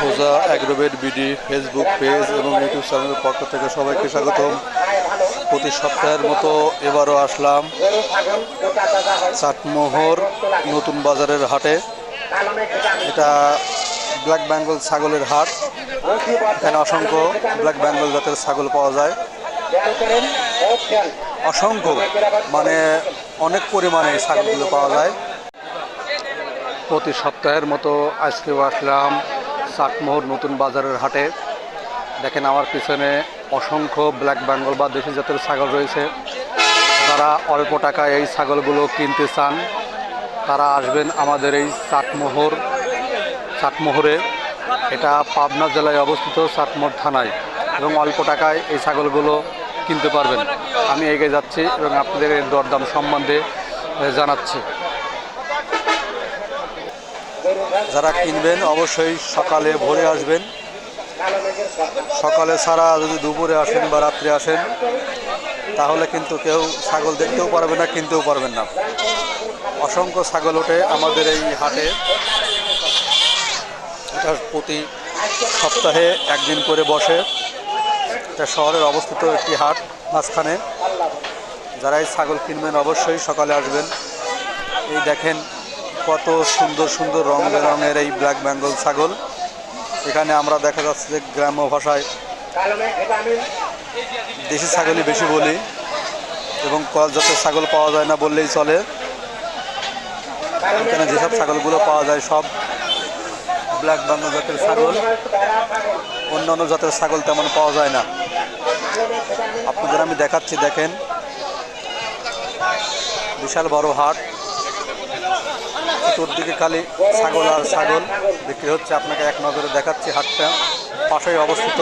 সোজা Agrovet BD Facebook page এবং YouTube চ্যানেলের পক্ষ থেকে সবাইকে স্বাগতম। প্রতি সপ্তাহের মতো এবারও আসলাম চাটমোহর নতুন বাজারের হাটে। এটা ব্ল্যাক বেঙ্গল ছাগলের হাট। এখানে অসংখ্য ব্ল্যাক বেঙ্গল জাতের ছাগল পাওয়া যায়। অসংখ্য মানে অনেক পরিমাণে ছাগলগুলো পাওয়া যায়। প্রতি সপ্তাহের মতো আজকেও আসলাম চাটমোহর নতুন বাজারের হাটে। দেখেন আমার পিছনে অসংখ্য ব্ল্যাক বেঙ্গল বা দেশি জাতের ছাগল রয়েছে। যারা অল্প টাকায় এই ছাগলগুলো কিনতে চান, তারা আসবেন আমাদের এই চাটমোহর চাটমোহরে এটা পাবনা জেলায় অবস্থিত চাটমোহর থানায়। এবং অল্প টাকায় এই ছাগলগুলো কিনতে পারবেন। আমি এগিয়ে যাচ্ছি এবং আপনাদের দরদাম সম্বন্ধে জানাচ্ছি। যারা কিনবেন অবশ্যই সকালে ভোরে আসবেন। সকালে ছাড়া যদি দুপুরে আসেন বা রাত্রে আসেন, তাহলে কিন্তু কেউ ছাগল দেখতেও পারবে না, কিনতেও পারবেন না। অসংখ্য ছাগল ওঠে আমাদের এই হাটে। এটা প্রতি সপ্তাহে একদিন করে বসে। এটা শহরের অবস্থিত একটি হাট মাঝখানে। যারা এই ছাগল কিনবেন অবশ্যই সকালে আসবেন। এই দেখেন কত সুন্দর সুন্দর রং বেরঙের এই ব্ল্যাক বেঙ্গল ছাগল। এখানে আমরা দেখা যাচ্ছে যে গ্রাম্য ভাষায় দেশি ছাগলই বেশি বলি এবং কল জাতের ছাগল পাওয়া যায় না বললেই চলে। এখানে যেসব ছাগলগুলো পাওয়া যায় সব ব্ল্যাক বেঙ্গল জাতের ছাগল। অন্যান্য জাতের ছাগল তেমন পাওয়া যায় না। আপনাদের আমি দেখাচ্ছি, দেখেন। বিশাল বড় হাট। চতুর্দিকে খালি ছাগল আর ছাগল। বিক্রি হচ্ছে আপনাকে এক নজরে দেখাচ্ছি হাটটা। পাশেই অবস্থিত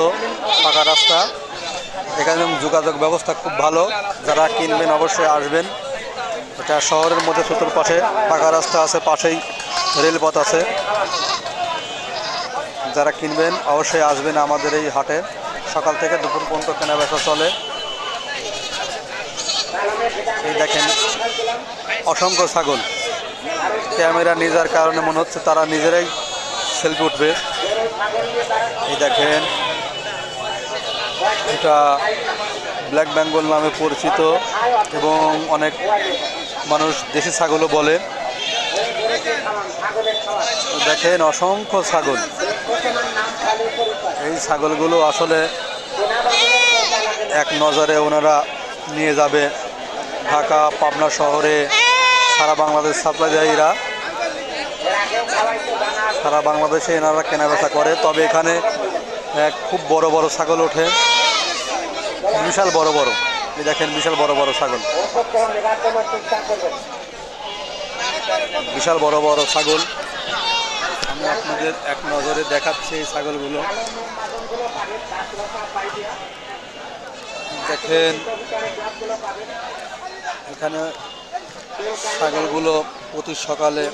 পাকা রাস্তা। এখানে যোগাযোগ ব্যবস্থা খুব ভালো। যারা কিনবেন অবশ্যই আসবেন। এটা শহরের মধ্যে চতুর্পাশে পাকা রাস্তা আছে, পাশেই রেলপথ আছে। যারা কিনবেন অবশ্যই আসবেন আমাদের এই হাটে। সকাল থেকে দুপুর পর্যন্ত কেনা বেচা চলে। এই দেখেন, অসংখ্য ছাগল। ক্যামেরা নিজার কারণে মনে হচ্ছে তারা নিজেরাই সেলফি উঠবে। এই দেখেন, এটা ব্ল্যাক বেঙ্গল নামে পরিচিত এবং অনেক মানুষ দেশি ছাগলও বলে। দেখেন, অসংখ্য ছাগল। এই ছাগলগুলো আসলে এক নজরে ওনারা নিয়ে যাবে ঢাকা, পাবনা শহরে সারা বাংলাদেশ সাপ্লাই দেয় এরা। সারা বাংলাদেশে এনারা কেনাবেচা করে। তবে এখানে এক খুব বড় বড় ছাগল ওঠে। বিশাল বড় বড়। এই দেখেন, বিশাল বড় বড় ছাগল। বিশাল বড় বড় ছাগল। আমি আপনাদের এক নজরে দেখাচ্ছি এই ছাগলগুলো। দেখেন, এখানে ছাগলগুলো প্রতি সকালে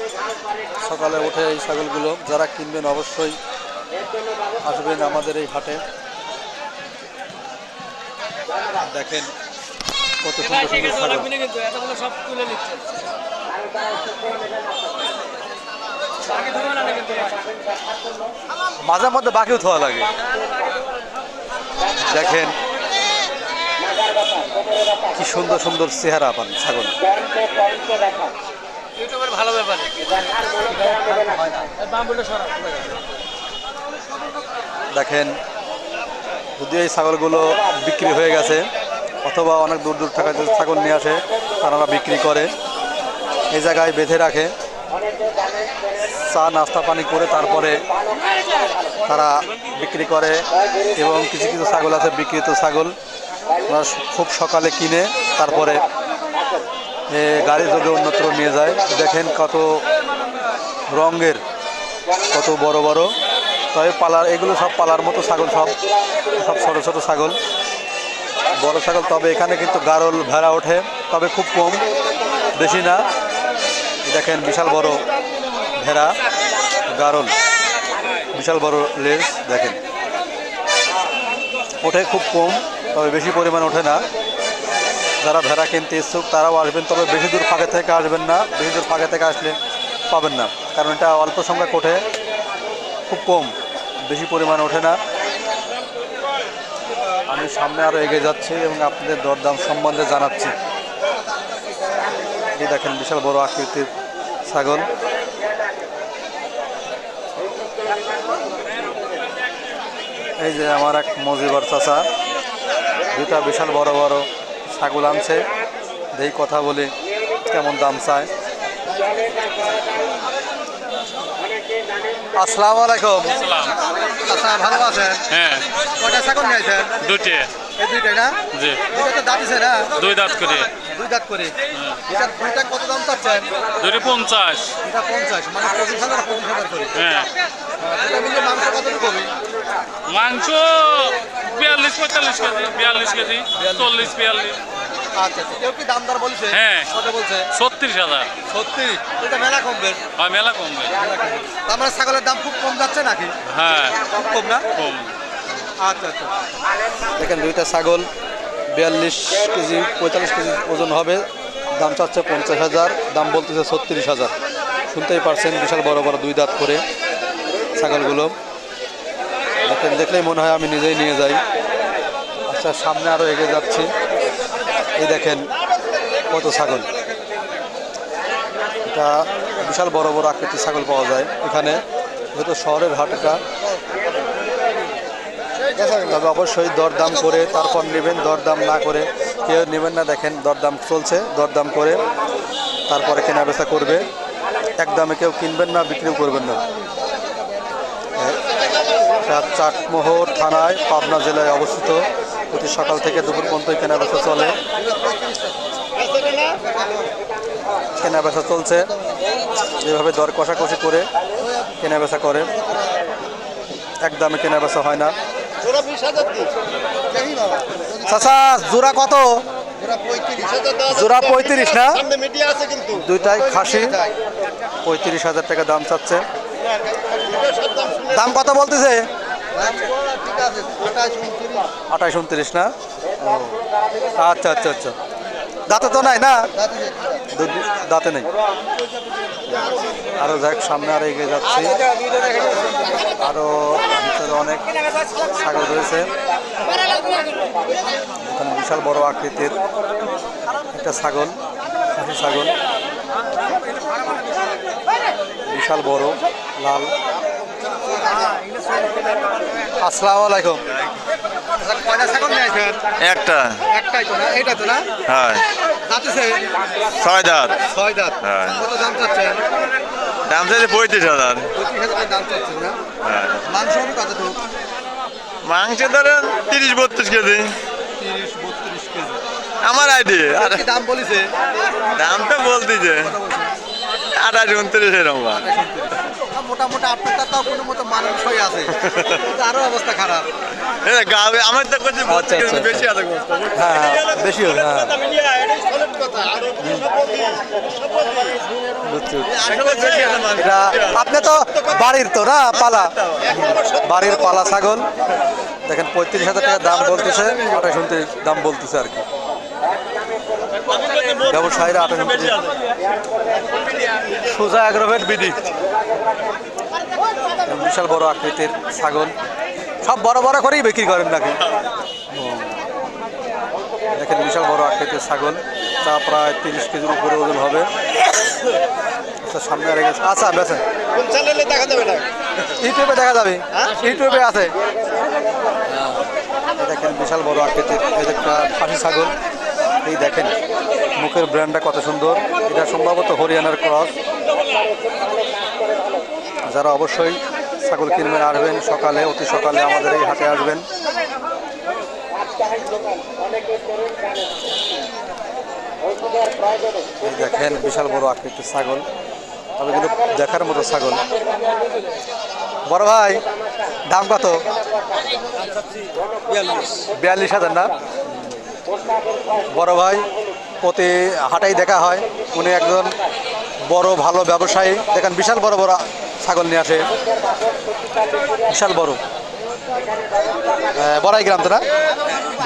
সকালে উঠে এই ছাগলগুলো যারা কিনবেন অবশ্যই আসবেন আমাদের এই হাটে। দেখেন কত সুন্দর সুন্দর ছাগল। মাঝে মধ্যে বাকিও থোয়া লাগে। দেখেন কি সুন্দর সুন্দর চেহারা পান ছাগল। ইউটিউবের ভালো ব্যাপার। দেখেন যদি এই ছাগলগুলো বিক্রি হয়ে গেছে অথবা অনেক দূর দূর থেকে যে ছাগল নিয়ে আসে তারা বিক্রি করে। এই জায়গায় বেঁধে রাখে চা নাস্তা পানি করে তারপরে তারা বিক্রি করে এবং কিছু কিছু ছাগল আছে বিক্রিত ছাগল। ওরা খুব সকালে কিনে তারপরে গাড়ি যোগে অন্যত্র নিয়ে যায়, দেখেন কত রঙের, কত বড় বড়। তবে পালার, এগুলো সব পালার মতো ছাগল সব সব ছোটো ছোটো ছাগল। বড় ছাগল, তবে এখানে কিন্তু গারল ভেড়া ওঠে, তবে খুব কম, বেশি না। দেখেন বিশাল বড় ভেড়া, গারল, বিশাল বড় লেজ, দেখেন। ওঠে খুব কম, তবে বেশি পরিমাণ ওঠে না। যারা ভেড়া কিনতে ইচ্ছুক, তারাও আসবেন, তবে বেশি দূর ফাঁকে থেকে আসবেন না। বেশি দূর ফাঁকে থেকে আসলে পাবেন না, কারণ এটা অল্প সংখ্যক ওঠে, খুব কম, বেশি পরিমাণ ওঠে না। আমি সামনে আরও এগিয়ে যাচ্ছি এবং আপনাদের দরদাম সম্বন্ধে জানাচ্ছি। এই দেখেন বিশাল বড় আকৃতির ছাগল। এই যে আমার এক মজিবর চাচা, দুটা বিশাল বড় বড় ছাগল আনছে। দেখি কথা বলি কেমন দাম চায়। আসসালামু আলাইকুম। সালাম আচ্ছা ভালো আছেন? হ্যাঁ। কটা ছাগল নিয়েছেন দুটি এই দুইটাই না? জি। দুইটা তো দাঁতিছে না? দুই দাঁত করে। দুই দাঁত করে। এটা দুইটা কত দাম চাচ্ছেন? দুটি পঞ্চাশ। এটা পঞ্চাশ মানে পঁচিশ হাজার পঁচিশ হাজার করে। হ্যাঁ। এটা মিলে মাংস কত কমে মাংস পঁয়তাল্লিশ কেজি বিয়াল্লিশ কেজি চল্লিশ বিয়াল্লিশ। আচ্ছা আচ্ছা। কেউ কি দাম দর বলছে হ্যাঁ। কত বলছে? ছত্রিশ হাজার। এটা মেলা কমবে? হয় মেলা কমবে। মেলা কমবে। তার মানে ছাগলের দাম খুব কম যাচ্ছে নাকি? হ্যাঁ। খুব কম না? কম। আচ্ছা আচ্ছা। দেখেন দুইটা ছাগল বিয়াল্লিশ কেজি পঁয়তাল্লিশ কেজি ওজন হবে। দাম চাচ্ছে পঞ্চাশ হাজার দাম বলতেছে ছত্রিশ হাজার। শুনতেই পারছেন বিশাল বড় বড় দুই দাঁত করে ছাগলগুলো। দেখেন দেখলেই মনে হয় আমি নিজেই নিয়ে যাই। আচ্ছা সামনে আরও এগিয়ে যাচ্ছি। এই দেখেন কত ছাগল। এটা বিশাল বড় বড় আকৃতির ছাগল পাওয়া যায়। এখানে যেহেতু শহরের হাটটা তবে অবশ্যই দরদাম করে তারপর নেবেন, দরদাম না করে কেউ নেবেন না। দেখেন দরদাম চলছে, দরদাম করে তারপরে কেনা বেচা করবে একদমে কেউ কিনবেন না, বিক্রিও করবেন না। চাটমোহর থানায়, পাবনা জেলায় অবস্থিত। প্রতি সকাল থেকে দুপুর পর্যন্ত কেনা বেচা চলে কেনা বেচা চলছে যেভাবে দর কষাকষি করে কেনা বেচা করে একদমে কেনা বেচা হয় না চাচা জোড়া কত জোড়া পঁয়ত্রিশ হাজার দেওয়া যাচ্ছে। জোড়া 35 না? দুইটাই খাসি পঁয়ত্রিশ হাজার টাকা দাম চাচ্ছে দাম কত বলতেছে আঠাশ উনত্রিশ না? আচ্ছা আচ্ছা আচ্ছা। দাঁতে তো নাই না? দাঁতে নেই। আরও যাক সামনে আর এগিয়ে যাচ্ছি। আরও ভিতরে অনেক ছাগল রয়েছে। এখানে বিশাল বড় আকৃতির একটা ছাগল ছাগল। বিশাল বড়, লাল। আসসালামু আলাইকুম। একটা। একটাই তো না এইটা তো না? হ্যাঁ। ছয় দাঁত। ছয় দাঁত। হ্যাঁ। কত দাম চাচ্ছেন? দাম চাইছে পঁয়ত্রিশ হাজার। দাম চাচ্ছেন না? হ্যাঁ। মাংস হবে কতটুকু? মাংস ধরেন তিরিশ বত্রিশ কেজি। তিরিশ বত্রিশ কেজি। আমার আইডি আর কি দাম তো বলতেছে আঠাশ উনত্রিশ এরকম মোটামুটি আপনারটা তাও কোনো মতো মানানসই আছে। কিন্তু আরও অবস্থা খারাপ। গাবে আমার তো করছি আচ্ছা, আচ্ছা, বেশি আছে হ্যাঁ হ্যাঁ, বেশি হবে হ্যাঁ। আপনি তো বাড়ির তো না পালা? বাড়ির পালা ছাগল। দেখেন পঁয়ত্রিশ হাজার টাকা দাম বলতেছে আঠাশ উনত্রিশ দাম বলতেছে আর কি। ব্যবসায়ীরা আঠাশ উনত্রিশ। সোজা অ্যাগ্রোভেট বিধি বিশাল বড় আকৃতির ছাগল। সব বড় বড় করেই বিক্রি করেন নাকি? দেখেন বিশাল বড় আকৃতির ছাগল। তা প্রায় তিরিশ কেজির উপরে ওজন হবে। আচ্ছা সামনে আর গেছে আচ্ছা বেছেন দেখা যাবে না ইউটিউবে দেখা যাবে। ইউটিউবে আছে। দেখেন বিশাল বড় আকৃতির এই একটা খাসি ছাগল। এই দেখেন মুখের ব্র্যান্ডটা কত সুন্দর। এটা সম্ভবত হরিয়ানার ক্রস যারা অবশ্যই ছাগল কিনবেন আসবেন সকালে, অতি সকালে আমাদের এই হাটে আসবেন। দেখেন, বিশাল বড় আকৃতির ছাগল। তবে কিন্তু দেখার মতো ছাগল। বড় ভাই, দাম কত? বিয়াল্লিশ হাজার না? বড় ভাই, প্রতি হাটেই দেখা হয়। উনি একজন বড় ভালো ব্যবসায়ী। দেখেন, বিশাল বড় বড় ছাগল নিয়ে আসে। বিশাল বড়। বড়াই গ্রাম তো না?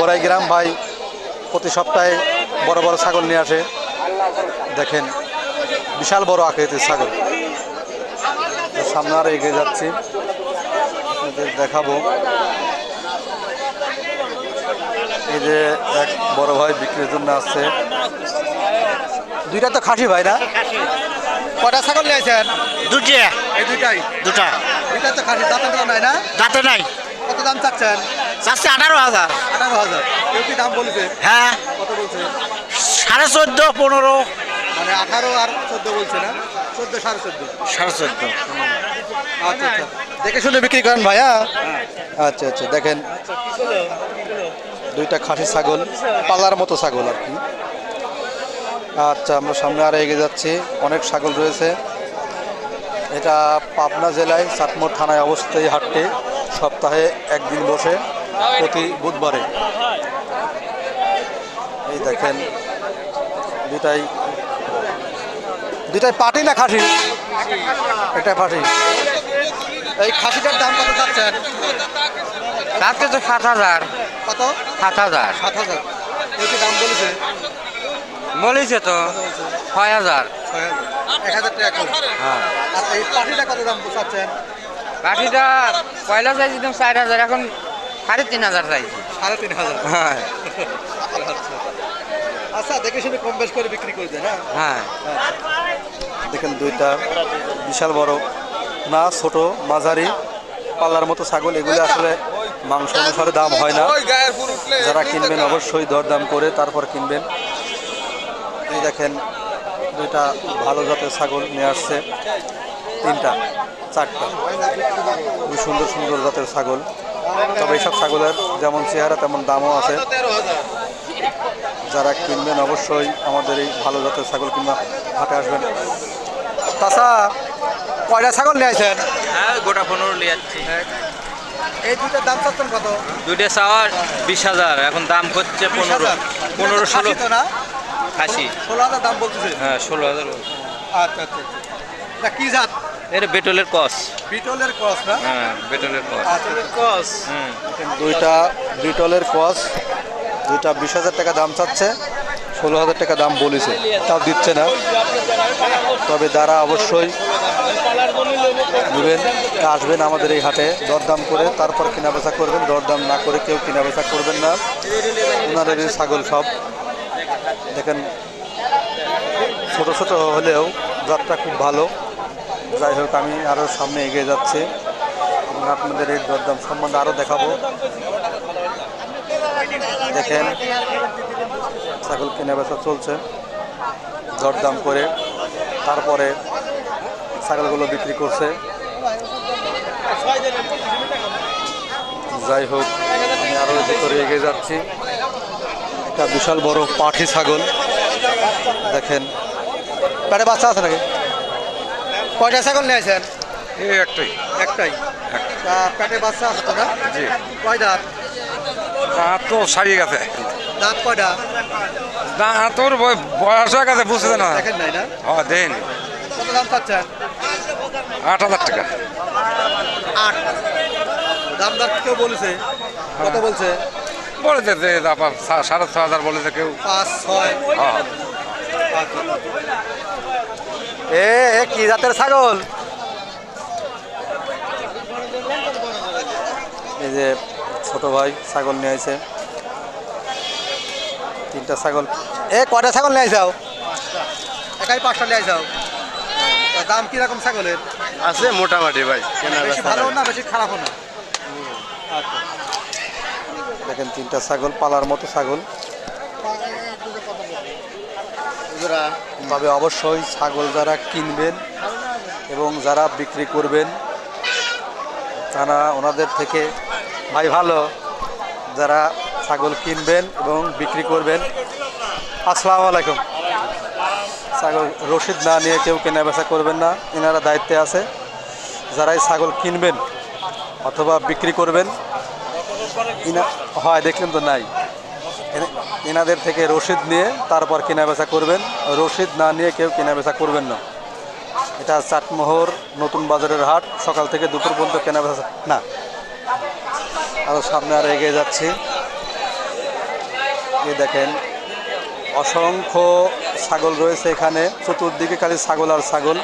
বড়াই গ্রাম ভাই, প্রতি সপ্তাহে বড় বড় ছাগল নিয়ে আসে। দেখেন, বিশাল বড় আকৃতির ছাগল। সামনে আর এগিয়ে যাচ্ছি। আপনাদের দেখাবো। এই যে এক বড় ভাই বিক্রির জন্য আসছে। দুইটা তো খাসি ভাই না? কটা ছাগল নিয়েছেন দুটি এই দুইটাই? দুটা দুইটা তো খাসি দাঁতের দাম নাই না? দাঁতে নাই। কত দাম চাচ্ছেন? চারশো আঠারো হাজার। আঠারো হাজার। কেউ কি দাম বলেছে? হ্যাঁ। কত বলছে? সাড়ে চোদ্দ পনেরো। মানে আঠারো আর চোদ্দ বলছে না? চোদ্দ সাড়ে চোদ্দ। সাড়ে চোদ্দ। আচ্ছা আচ্ছা। দেখে শুনে বিক্রি করেন ভাইয়া? আচ্ছা আচ্ছা। দেখেন। দুইটা খাসি ছাগল পালার মতো ছাগল আর কি। আচ্ছা আমরা সামনে আর এগিয়ে যাচ্ছি। অনেক ছাগল রয়েছে। এটা পাবনা জেলায় চাটমোড় থানায় অবস্থিত এই হাটটি। সপ্তাহে একদিন বসে প্রতি বুধবারে। এই দেখেন দুটাই দুটাই পাটি না খাসি? একটা পাটি। এই খাসিটার দাম কত চাচ্ছেন রাত্রে তো সাত হাজার। কত? সাত হাজার। সাত হাজার। দাম বলেছে? বলেছে তো ছয় হাজার। এক হাজার টাকা হ্যাঁ। আর এই পাটিটা কত দাম চাচ্ছেন? কাঠিটা পয়লা চাইছি তুমি চার হাজার এখন সাড়ে তিন হাজার চাইছি। সাড়ে তিন হাজার। হ্যাঁ। আচ্ছা আচ্ছা দেখে শুনে কম বেশ করে বিক্রি করে দেয় না হ্যাঁ। দেখেন দুইটা বিশাল বড় না ছোট মাঝারি পাল্লার মতো ছাগল এগুলো আসলে মাংস অনুসারে দাম হয় না। যারা কিনবেন অবশ্যই দরদাম করে তারপর কিনবেন। এই দেখেন দুইটা ভালো জাতের ছাগল নিয়ে আসছে। তিনটা চারটা। খুবই সুন্দর সুন্দর জাতের ছাগল। তবে এইসব ছাগলের যেমন চেহারা তেমন দামও আছে। যারা কিনবেন অবশ্যই আমাদের এই ভালো জাতের ছাগল কিংবা হাটে আসবেন। তাছা কয়টা ছাগল নিয়ে আসেন হ্যাঁ গোটা পনেরো নিয়ে যাচ্ছি এই দুইটার দাম চাচ্ছেন কত? দুইটা চাওয়ার বিশ হাজার এখন দাম করছে পনেরো পনেরো ষোলো। না? খাসি। ষোলো হাজার দাম বলতেছে। হ্যাঁ ষোলো হাজার আচ্ছা আচ্ছা না কি জাত? এটা বেটলের কস। বিটলের ক্রস না? হ্যাঁ বেটলের কস। আচ্ছা হুম। দুইটা বিটলের ক্রস দুইটা বিশ হাজার টাকা দাম চাচ্ছে ষোলো হাজার টাকা দাম বলেছে। তাও দিচ্ছে না। তবে তারা অবশ্যই নেবেন আসবেন আমাদের এই হাটে দরদাম করে তারপর কেনা বেচা করবেন দরদাম না করে কেউ কেনা বেচা করবেন না। ওনাদের ছাগল সব। দেখেন, ছোট ছোট হলেও জাতটা খুব ভালো। যাই হোক, আমি আরও সামনে এগিয়ে যাচ্ছি। এবং আপনাদের এই দরদাম সম্বন্ধে আরও দেখাবো। দেখেন, ছাগল কেনা বেচা চলছে। দরদাম করে তারপরে ছাগলগুলো বিক্রি করছে। যাই হোক, আমি আরও ভিতরে এগিয়ে যাচ্ছি। একটা বিশাল বড় পাঠি ছাগল। দেখেন। পেটে বাচ্চা আছে নাকি? কয়টা ছাগল নিয়েছেন এই একটাই। একটাই? তা পেটে বাচ্চা আছে তো না? জি। কয় দাঁত? দাঁত তো সারিয়ে গেছে। দাঁত কয়টা? দাঁত তোর বয়স হয়ে গেছে বুঝতে না? দেখেন নাই না? হ্যাঁ দেন। কত দাম পাচ্ছেন আট হাজার টাকা। আট। দাম দর কেউ বলেছে? কত বলছে? বলেছে যে আপনার সাড়ে ছ হাজার বলেছে কেউ। পাঁচ ছয়। হ্যাঁ। এ এ কি জাতের ছাগল? এই যে ছোট ভাই ছাগল নিয়ে আইছে। তিনটা ছাগল। এ কয়টা ছাগল নিয়ে আইসাও একাই পাঁচটা নিয়ে আইসাও দাম কীরকম ছাগলের? আছে মোটামুটি ভাই বেশি ভালো না বেশি খারাপও না? দেখেন তিনটা ছাগল পালার মতো ছাগল। তবে অবশ্যই ছাগল যারা কিনবেন এবং যারা বিক্রি করবেন তারা ওনাদের থেকে ভাই ভালো যারা ছাগল কিনবেন এবং বিক্রি করবেন। আসসালামু আলাইকুম। ছাগল রসিদ না নিয়ে কেউ কেনা বেচা করবেন না এনারা দায়িত্বে আছে। যারাই ছাগল কিনবেন অথবা বিক্রি করবেন হয়, দেখলেন তো নাই। এনে- এনাদের থেকে রসিদ নিয়ে তারপর কেনা বেচা করবেন। রসিদ না নিয়ে কেউ কেনা বেচা করবেন না। এটা চাটমোহর নতুন বাজারের হাট। সকাল থেকে দুপুর পর্যন্ত কেনা বেচা না। আরও সামনে আর এগিয়ে যাচ্ছি। এই দেখেন, অসংখ্য ছাগল রয়েছে এখানে। চতুর্দিকে খালি ছাগল আর ছাগল।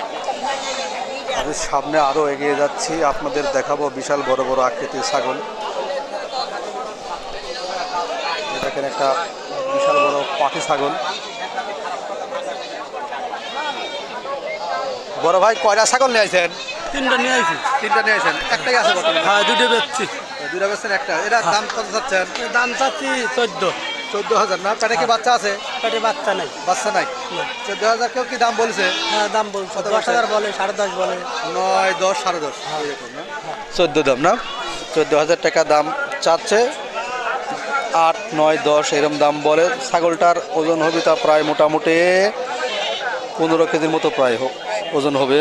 আমি সামনে আরও এগিয়ে যাচ্ছি। আপনাদের দেখাবো বিশাল বড় বড় আকৃতির ছাগল এই দেখেন একটা বিশাল বড় পাটি ছাগল। বড় ভাই কয়টা ছাগল নিয়ে আইছেন? তিনটা নিয়ে আইছি। তিনটা নিয়ে আইছেন। একটাই আছে হ্যাঁ দুটো বেচছি। দুটো বেছেন একটা। এটা দাম কত চাচ্ছেন? দাম চাচ্ছি চোদ্দ। চোদ্দ হাজার। না পেটে কি বাচ্চা আছে? পেটে বাচ্চা নাই। বাচ্চা নাই? চোদ্দ হাজার কেউ কি দাম বলছে? হ্যাঁ দাম বলছে। দশ হাজার বলে সাড়ে দশ বলে। নয় দশ সাড়ে দশ। না? চোদ্দ দাম না? চোদ্দ হাজার টাকা দাম চাচ্ছে। আট, নয়, দশ এরকম দাম বলে। ছাগলটার ওজন হবে তা প্রায় মোটামুটি পনেরো কেজির মতো প্রায় ওজন হবে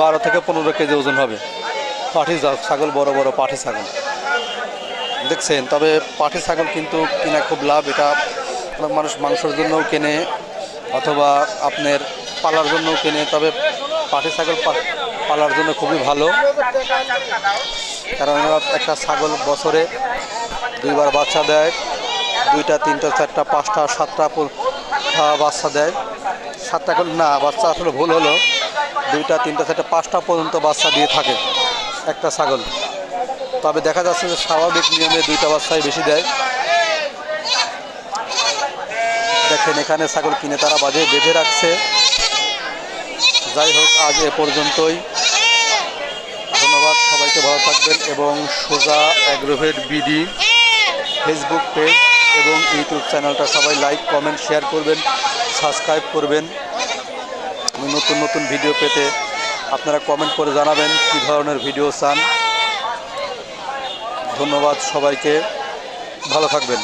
বারো থেকে পনেরো কেজি ওজন হবে। পাঠি ছাগল, বড় বড় পাঠি ছাগল। দেখছেন? তবে পাঠি ছাগল কিন্তু কিনা খুব লাভ। এটা অনেক মানুষ মাংসের জন্যও কেনে অথবা আপনার পালার জন্যও কেনে। তবে পাঠি ছাগল পালার জন্য খুবই ভালো। কারণ একটা ছাগল বছরে দুইবার বাচ্চা দেয়। দুইটা, তিনটা, চারটা, পাঁচটা, সাতটা বাচ্চা দেয়। সাতটা না, বাচ্চা আসলে ভুল হলো। দুইটা, তিনটা, চারটা, পাঁচটা পর্যন্ত বাচ্চা দিয়ে থাকে একটা ছাগল। তবে দেখা যাচ্ছে যে স্বাভাবিক নিয়মে দুইটা বাচ্চাই বেশি দেয়। দেখেন, এখানে ছাগল কিনে তারা বাজে বেঁধে রাখছে। যাই হোক, আজ এ পর্যন্তই। ধন্যবাদ সবাইকে, ভালো থাকবেন এবং সোজা অ্যাগ্রোভেট বিডি। ফেসবুক পেজ এবং ইউটিউব চ্যানেলটা সবাই লাইক কমেন্ট শেয়ার করবেন সাবস্ক্রাইব করবেন। নতুন নতুন ভিডিও পেতে আপনারা কমেন্ট করে জানাবেন কী ধরনের ভিডিও চান। ধন্যবাদ সবাইকে। ভালো থাকবেন।